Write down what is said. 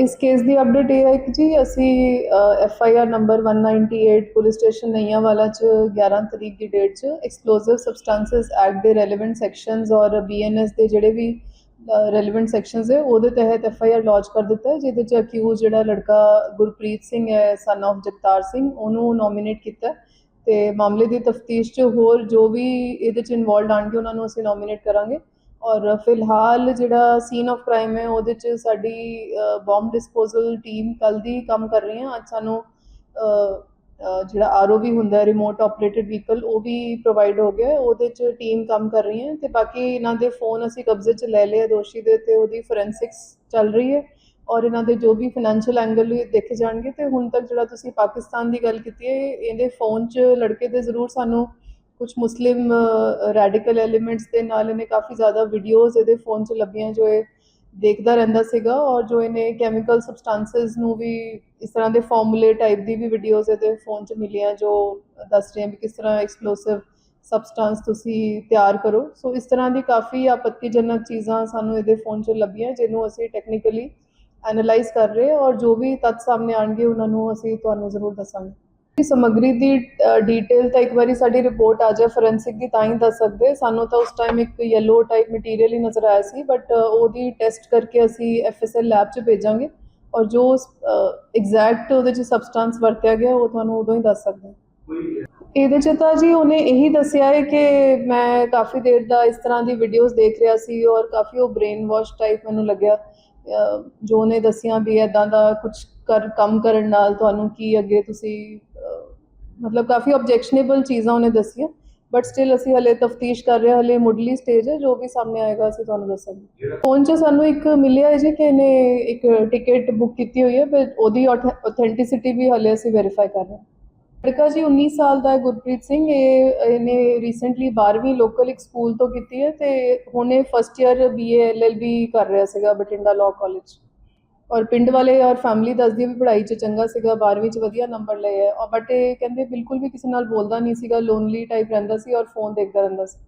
ਇਸ ਕੇਸ ਦੀ ਅਪਡੇਟ ਇਹ ਹੈ ਕਿ ਜੀ ਅਸੀਂ F I R number 198 police station Naiyanwala ਚ 11 ਤਰੀਕ ਦੀ ਡੇਟ ਚ ਐਕਸਪਲੋਸਿਵ ਸਬਸਟੈਂਸਸ ਐਕਟ ਦੇ ਰੈਲੇਵੈਂਟ ਸੈਕਸ਼ਨਸ ਔਰ ਬੀਐਨਐਸ ਦੇ ਜਿਹੜੇ ਵੀ ਰੈਲੇਵੈਂਟ ਸੈਕਸ਼ਨਸ ਹੈ, ਉਹਦੇ ਤਹਿਤ ਐਫ ਆਈ ਆਰ ਲੌਂਚ ਕਰ ਦਿੱਤਾ ਹੈ, ਜਿਹਦੇ ਚ ਅਕਿਊਜ਼ ਜਿਹੜਾ ਲੜਕਾ ਗੁਰਪ੍ਰੀਤ ਸਿੰਘ ਹੈ ਸਨ of ਜਗਤਾਰ ਸਿੰਘ, ਉਹਨੂੰ ਨੋਮੀਨੇਟ ਕੀਤਾ ਹੈ ਤੇ ਮਾਮਲੇ ਦੀ ਤਫਤੀਸ਼ 'ਚ ਹੋਰ ਜੋ ਵੀ ਇਹਦੇ 'ਚ ਇਨਵੋਲਡ ਆਣਗੇ, ਉਹਨਾਂ ਨੂੰ ਅਸੀਂ ਨੋਮੀਨੇਟ ਕਰਾਂਗੇ। ਔਰ ਫਿਲਹਾਲ ਜਿਹੜਾ ਸੀਨ ਆਫ ਕ੍ਰਾਈਮ ਹੈ ਉਹਦੇ 'ਚ ਸਾਡੀ ਬੰਬ ਡਿਸਪੋਜ਼ਲ ਟੀਮ ਕੱਲ ਦੀ ਕੰਮ ਕਰ ਰਹੀ ਹੈ। ਅੱਜ ਸਾਨੂੰ ਅ, ਅ, ਜਿਹੜਾ ਆਰਓਵੀ ਹੁੰਦਾ ਹੈ ਰਿਮੋਟ ਆਪਰੇਟਡ ਵਹੀਕਲ ਉਹ ਵੀ ਪ੍ਰੋਵਾਈਡ ਹੋ ਗਿਆ ਉਹਦੇ 'ਚ ਟੀਮ ਕੰਮ ਕਰ ਰਹੀ ਹੈ ਤੇ ਬਾਕੀ ਇਹਨਾਂ ਦੇ ਫੋਨ ਅਸੀਂ ਕਬਜ਼ੇ 'ਚ ਲੈ ਲਏ ਦੋਸ਼ੀ ਦੇ ਤੇ ਉਹਦੀ ਫੋਰੈਂਸਿਕਸ ਚੱਲ ਰਹੀ ਹੈ। ਔਰ ਇਹਨਾਂ ਦੇ ਜੋ ਵੀ ਫਾਈਨੈਂਸ਼ੀਅਲ ਐਂਗਲ ਵੀ ਦੇਖੇ ਜਾਣਗੇ ਤੇ ਹੁਣ ਤੱਕ ਜਿਹੜਾ ਤੁਸੀਂ ਪਾਕਿਸਤਾਨ ਦੀ ਗੱਲ ਕੀਤੀ ਹੈ ਇਹਦੇ ਫੋਨ 'ਚ ਲੜਕੇ ਦੇ ਜ਼ਰੂਰ ਸਾਨੂੰ ਕੁਝ ਮੁਸਲਿਮ ਰੈਡੀਕਲ ਐਲੀਮੈਂਟਸ ਦੇ ਨਾਲ ਇਹਨੇ ਕਾਫੀ ਜ਼ਿਆਦਾ ਵੀਡੀਓਜ਼ ਇਹਦੇ ਫੋਨ 'ਚ ਲੱਭੀਆਂ ਜੋ ਇਹ ਦੇਖਦਾ ਰਹਿੰਦਾ ਸੀਗਾ ਔਰ ਜੋ ਇਹਨੇ ਕੈਮੀਕਲ ਸਬਸਟੈਂਸਸ ਨੂੰ ਵੀ ਇਸ ਤਰ੍ਹਾਂ ਦੇ ਫਾਰਮੂਲੇ ਟਾਈਪ ਦੀ ਵੀ ਵੀਡੀਓਜ਼ ਇਹਦੇ ਫੋਨ 'ਚ ਮਿਲੀਆਂ ਜੋ ਦੱਸ ਰਹੀਆਂ ਵੀ ਕਿਸ ਤਰ੍ਹਾਂ ਐਕਸਪਲੋਸਿਵ ਸਬਸਟੈਂਸ ਤੁਸੀਂ ਤਿਆਰ ਕਰੋ। ਸੋ ਇਸ ਤਰ੍ਹਾਂ ਦੀ ਕਾਫੀ ਆਪੱਤੀਜਨਕ ਚੀਜ਼ਾਂ ਸਾਨੂੰ ਇਹਦੇ ਫੋਨ 'ਚ ਲੱਭੀਆਂ ਜਿਹਨੂੰ ਅਸੀਂ ਟੈਕਨੀਕਲੀ ਐਨਾਲਾਈਜ਼ ਕਰ ਰਹੇ ਔਰ ਜੋ ਵੀ ਤੱਥ ਸਾਹਮਣੇ ਆਣਗੇ ਉਹਨਾਂ ਨੂੰ ਅਸੀਂ ਤੁਹਾਨੂੰ ਜ਼ਰੂਰ ਦੱਸਾਂਗੇ। ਸਮੱਗਰੀ ਦੀ ਡੀਟੇਲ ਤਾਂ ਇੱਕ ਵਾਰੀ ਸਾਡੀ ਰਿਪੋਰਟ ਆ ਜਾਏ ਫੋਰੈਂਸਿਕ ਦੀ, ਤਾਂ ਹੀ ਦੱਸ ਸਕਦੇ। ਸਾਨੂੰ ਤਾਂ ਉਸ ਟਾਈਮ ਇੱਕ ਯੈਲੋ ਟਾਈਪ ਮਟੀਰੀਅਲ ਹੀ ਨਜ਼ਰ ਆਇਆ ਸੀ ਬਟ ਉਹਦੀ ਟੈਸਟ ਕਰਕੇ ਅਸੀਂ ਐਫਐਸਐਲ ਲੈਬ 'ਚ ਭੇਜਾਂਗੇ ਔਰ ਜੋ ਐਗਜ਼ੈਕਟ ਉਹਦੇ 'ਚ ਸਬਸਟੈਂਸ ਵਰਤਿਆ ਗਿਆ, ਉਹ ਤੁਹਾਨੂੰ ਉਦੋਂ ਹੀ ਦੱਸ ਸਕਦੇ ਹਾਂ। ਇਹਦੇ 'ਚ ਤਾਂ ਜੀ ਉਹਨੇ ਇਹੀ ਦੱਸਿਆ ਹੈ ਕਿ ਮੈਂ ਕਾਫੀ ਦੇਰ ਦਾ ਇਸ ਤਰ੍ਹਾਂ ਦੀ ਵੀਡੀਓਜ਼ ਦੇਖ ਰਿਹਾ ਸੀ ਔਰ ਕਾਫੀ ਉਹ ਬ੍ਰੇਨ ਵਾਸ਼ ਟਾਈਪ ਮੈਨੂੰ ਲੱਗਿਆ। ਜੋ ਉਹਨੇ ਦੱਸਿਆ ਵੀ ਐਦਾਂ ਦਾ ਕੁਝ ਕਰ, ਕੰਮ ਕਰਨ ਨਾਲ ਤੁਹਾਨੂੰ ਕੀ ਅੱਗੇ ਤੁਸੀਂ ਮਤਲਬ ਕਾਫੀ ਆਬਜੈਕਸ਼ਨੇਬਲ ਚੀਜ਼ਾਂ ਉਹਨੇ ਦੱਸੀਆਂ ਬਟ ਸਟਿਲ ਅਸੀਂ ਹਲੇ ਤਫਤੀਸ਼ ਕਰ ਰਹੇ ਹਲੇ ਮੁੱਢਲੀ ਸਟੇਜ ਹੈ, ਜੋ ਵੀ ਸਾਹਮਣੇ ਆਏਗਾ ਅਸੀਂ ਤੁਹਾਨੂੰ ਦੱਸਾਂਗੇ। ਫੋਨ 'ਚ ਸਾਨੂੰ ਇੱਕ ਮਿਲਿਆ ਹੈ ਜੀ ਕਿ ਇਹਨੇ ਇੱਕ ਟਿਕਟ ਬੁੱਕ ਕੀਤੀ ਹੋਈ ਹੈ ਪਰ ਉਹਦੀ ਆਥੈਂਟਿਸਿਟੀ ਵੀ ਹਲੇ ਅਸੀਂ ਵੈਰੀਫਾਈ ਕਰ ਰਹੇ ਹਾਂ। ਲੜਕਾ ਜੀ 19 ਸਾਲ ਦਾ ਹੈ, ਗੁਰਪ੍ਰੀਤ ਸਿੰਘ, ਇਹ, ਇਹਨੇ ਰੀਸੈਂਟਲੀ 12ਵੀਂ ਲੋਕਲ ਇੱਕ ਸਕੂਲ ਤੋਂ ਕੀਤੀ ਹੈ ਤੇ ਹੁਣ ਇਹ ਫਸਟ ਇਅਰ ਬੀਏ ਐਲਐਲਬੀ ਕਰ ਰਿਹਾ ਸੀਗਾ, ਬਠਿੰਡਾ ਲਾਅ ਕਾਲਜ ਔਰ ਪਿੰਡ ਵਾਲੇ ਔਰ ਫੈਮਿਲੀ ਦੱਸਦੀ ਹੈ ਵੀ ਪੜ੍ਹਾਈ 'ਚ ਚੰਗਾ ਸੀਗਾ 12ਵੀਂ 'ਚ ਵਧੀਆ ਨੰਬਰ ਲਏ ਹੈ ਔਰ ਬਟ ਇਹ ਕਹਿੰਦੇ ਬਿਲਕੁਲ ਵੀ ਕਿਸੇ ਨਾਲ ਬੋਲਦਾ ਨਹੀਂ ਸੀਗਾ ਲੋਨਲੀ ਟਾਈਪ ਰਹਿੰਦਾ ਸੀ ਔਰ ਫੋਨ ਦੇਖਦਾ ਰਹਿੰਦਾ ਸੀ।